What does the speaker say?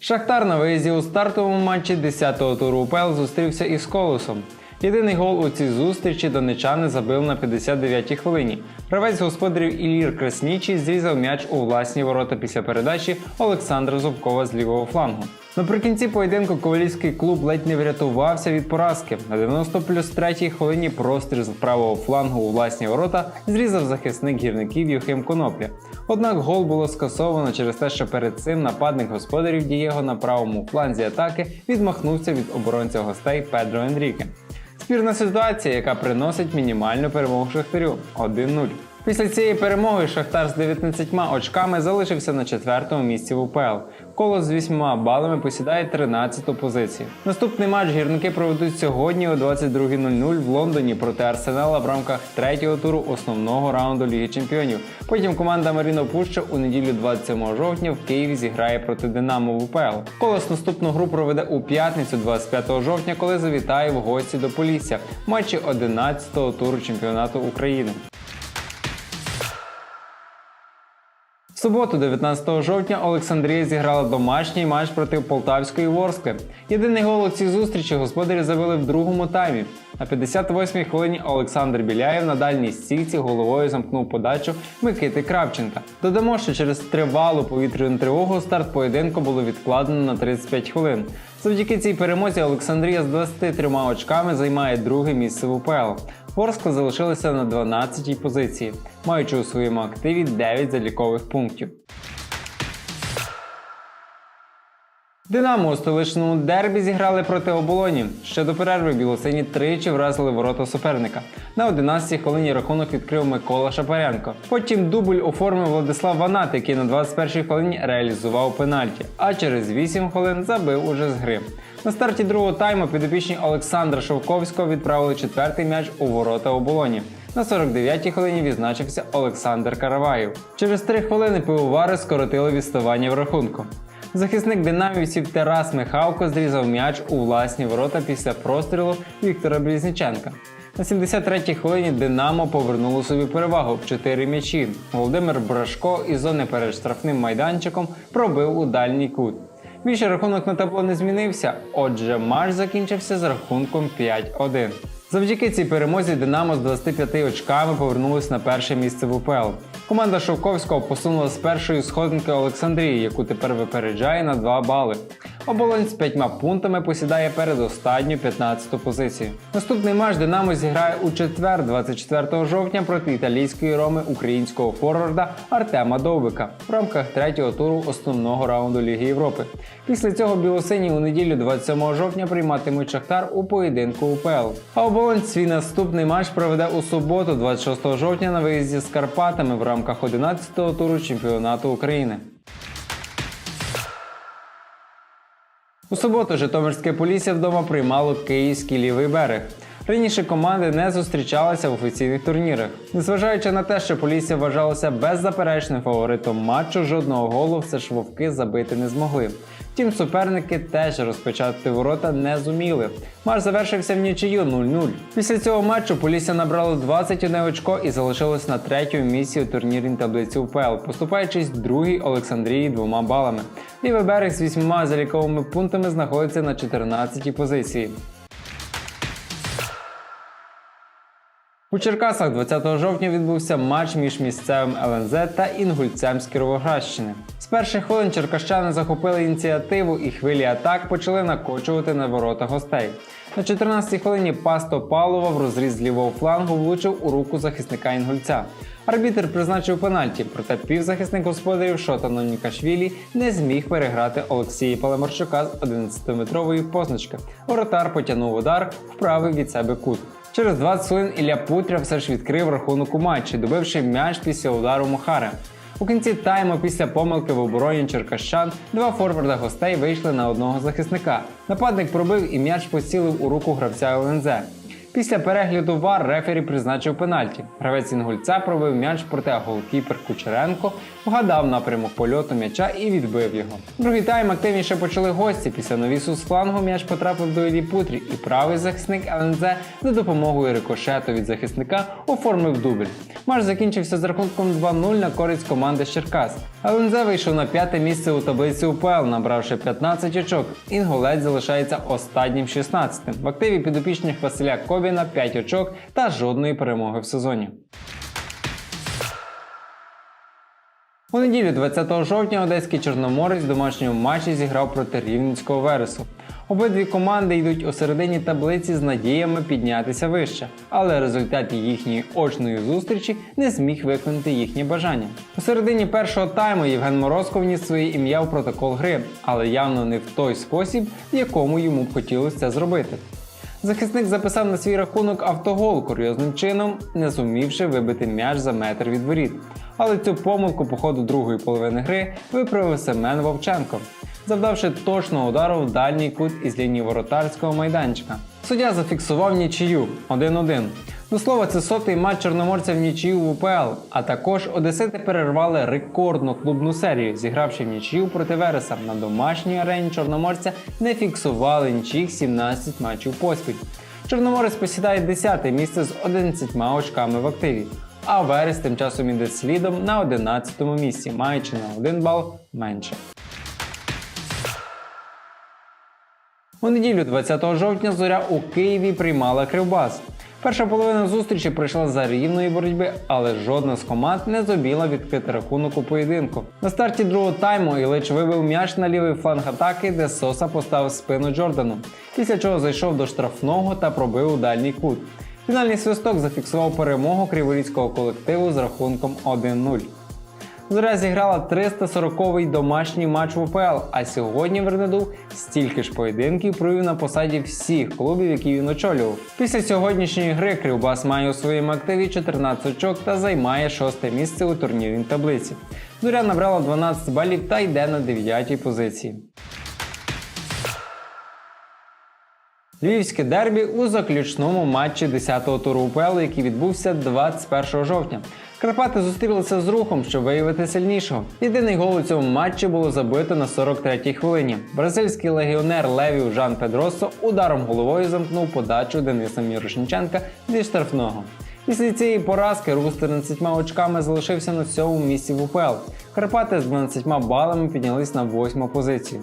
Шахтар на виїзді у стартовому матчі 10-го туру УПЛ зустрівся із Колосом. Єдиний гол у цій зустрічі донечани забив на 59-й хвилині. Гравець господарів Ілір Краснічий зрізав м'яч у власні ворота після передачі Олександра Зубкова з лівого флангу. Наприкінці поєдинку ковалівський клуб ледь не врятувався від поразки. На 90 плюс 3 хвилині простріл з правого флангу у власні ворота зрізав захисник гірників Юхим Конопля. Однак гол було скасовано через те, що перед цим нападник господарів Дієго на правому фланзі атаки відмахнувся від оборонця гостей Педро Енріке. Спірна ситуація, яка приносить мінімальну перемогу Шахтарю 1-0. Після цієї перемоги Шахтар з 19 очками залишився на четвертому місці в УПЛ. Колос з 8 балами посідає 13-ту позицію. Наступний матч гірники проведуть сьогодні о 22.00 в Лондоні проти Арсенала в рамках третього туру основного раунду Ліги Чемпіонів. Потім команда Маріно Пуща у неділю 27 жовтня в Києві зіграє проти Динамо в УПЛ. Колос наступну гру проведе у п'ятницю 25 жовтня, коли завітає в гості до Полісся в матчі 11-го туру чемпіонату України. В суботу, 19 жовтня, Олександрія зіграла домашній матч проти Полтавської Ворскли. Єдиний гол у цій зустрічі господарі забили в другому таймі. На 58-й хвилині Олександр Біляєв на дальній стійці головою замкнув подачу Микити Кравченка. Додамо, що через тривалу повітряну тривогу старт поєдинку було відкладено на 35 хвилин. Завдяки цій перемозі Олександрія з 23 очками займає друге місце в УПЛ. Ворскла залишилася на 12-й позиції, маючи у своєму активі 9 залікових пунктів. Динамо у столичному дербі зіграли проти оболоні. Ще до перерви білосині тричі вразили ворота суперника. На 11-й хвилині рахунок відкрив Микола Шапаренко. Потім дубль оформив Владислав Ванат, який на 21-й хвилині реалізував пенальті, а через 8 хвилин забив уже з гри. На старті другого тайму підопічні Олександра Шовковського відправили четвертий м'яч у ворота оболоні. На 49-й хвилині відзначився Олександр Караваєв. Через 3 хвилини пивовари скоротили відставання в рахунку. Захисник динамівців Тарас Михалко зрізав м'яч у власні ворота після прострілу Віктора Близніченка. На 73-й хвилині Динамо повернуло собі перевагу в 4 м'ячі. Володимир Брашко із зони перед штрафним майданчиком пробив у дальній кут. Більше рахунок на табло не змінився, отже, матч закінчився з рахунком 5-1. Завдяки цій перемозі Динамо з 25 очками повернулось на перше місце в УПЛ. Команда Шовковського посунула з першої сходинки Олександрії, яку тепер випереджає на 2 бали. Оболонь з 5 пунктами посідає передостанню 15-ту позицію. Наступний матч Динамо зіграє у четвер, 24 жовтня, проти італійської роми українського форварда Артема Довбика в рамках третього туру основного раунду Ліги Європи. Після цього білосині у неділю 27 жовтня прийматимуть Шахтар у поєдинку УПЛ. А оболонь свій наступний матч проведе у суботу, 26 жовтня, на виїзді з Карпатами в рамках 11-го туру чемпіонату України. У суботу Житомирське Полісся вдома приймало київський лівий берег. Раніше команди не зустрічалися в офіційних турнірах. Незважаючи на те, що Полісся вважалося беззаперечним фаворитом матчу, жодного голу все ж вовки забити не змогли. Втім, суперники теж розпочати ворота не зуміли. Матч завершився в нічию 0-0. Після цього матчу Полісся набрало 21 очко і залишилось на третьому місці у турнірній таблиці УПЛ, поступаючись другій Олександрії двома балами. Лівий берег з вісьмома заліковими пунктами знаходиться на 14-й позиції. У Черкасах 20 жовтня відбувся матч між місцевим ЛНЗ та інгульцем з Кіровоградщини. Перших хвилин черкащани захопили ініціативу і хвилі атак почали накочувати на ворота гостей. На 14-й хвилині пас Топалова в розріз з лівого флангу влучив у руку захисника інгульця. Арбітер призначив пенальті, проте півзахисник господарів Шотано Нікашвілі не зміг переграти Олексія Палемарчука з 11-метрової позначки. Воротар потягнув удар в правий від себе кут. Через 20 хвилин Ілля Путря все ж відкрив рахунок у матчі, добивши м'яч після удару Мухари. У кінці тайму після помилки в обороні черкащан два форварда гостей вийшли на одного захисника. Нападник пробив і м'яч поцілив у руку гравця ЛНЗ. Після перегляду ВАР рефері призначив пенальті. Гравець інгульця пробив м'яч, проте голкіпер Кучеренко вгадав напрямок польоту м'яча і відбив його. Другий тайм активніше почали гості. Після навісу з флангу м'яч потрапив до Іллі Путрі, і правий захисник ЛНЗ за допомогою рикошету від захисника оформив дубль. Матч закінчився з рахунком 2-0 на користь команди з Черкас. ЛНЗ вийшов на п'яте місце у таблиці УПЛ, набравши 15 очок. Інгулець залишається останнім 16-тим. В активі підопічних Василя Кобіна 5 очок та жодної перемоги в сезоні. У неділю 20 жовтня одеський Чорноморець в домашньому матчі зіграв проти Рівненського Вересу. Обидві команди йдуть у середині таблиці з надіями піднятися вище, але результат їхньої очної зустрічі не зміг виконати їхні бажання. У середині першого тайму Євген Морозко вніс своє ім'я в протокол гри, але явно не в той спосіб, в якому йому б хотілося це зробити. Захисник записав на свій рахунок автогол курйозним чином, не зумівши вибити м'яч за метр від воріт. Але цю помилку по ходу другої половини гри виправив Семен Вовченко, завдавши точного удару в дальній кут із лінії воротарського майданчика. Суддя зафіксував нічию 1-1. До слова, це сотий матч чорноморця в нічию в УПЛ, а також Одесити перервали рекордну клубну серію, зігравши в нічию проти Вереса. На домашній арені чорноморця не фіксували нічих 17 матчів поспіль. Чорноморець посідає 10 місце з 11 очками в активі. А Верес тим часом іде слідом на 11 місці, маючи на 1 бал менше. У неділю 20 жовтня зоря у Києві приймала Кривбас. Перша половина зустрічі прийшла за рівної боротьби, але жодна з команд не зуміла відкрити рахунок у поєдинку. На старті другого тайму Ілич вибив м'яч на лівий фланг атаки, де Соса поставив спину Джордану, після чого зайшов до штрафного та пробив у дальній кут. Фінальний свисток зафіксував перемогу криворізького колективу з рахунком 1-0. Зоря зіграла 340-й домашній матч в УПЛ, а сьогодні Вернедуб стільки ж поєдинків провів на посаді всіх клубів, які він очолював. Після сьогоднішньої гри Кривбас має у своєму активі 14 очок та займає шосте місце у турнірній таблиці. Зоря набрала 12 балів та йде на 9-й позиції. Львівське дербі у заключному матчі 10-го туру УПЛ, який відбувся 21 жовтня. Карпати зустрілися з рухом, щоб виявити сильнішого. Єдиний гол у цьому матчі було забито на 43-й хвилині. Бразильський легіонер Левів Жан Педросо ударом головою замкнув подачу Дениса Мірошниченка зі штрафного. Після цієї поразки рух з 13 очками залишився на сьомому місці в УПЛ. Карпати з 12 балами піднялись на восьму позицію.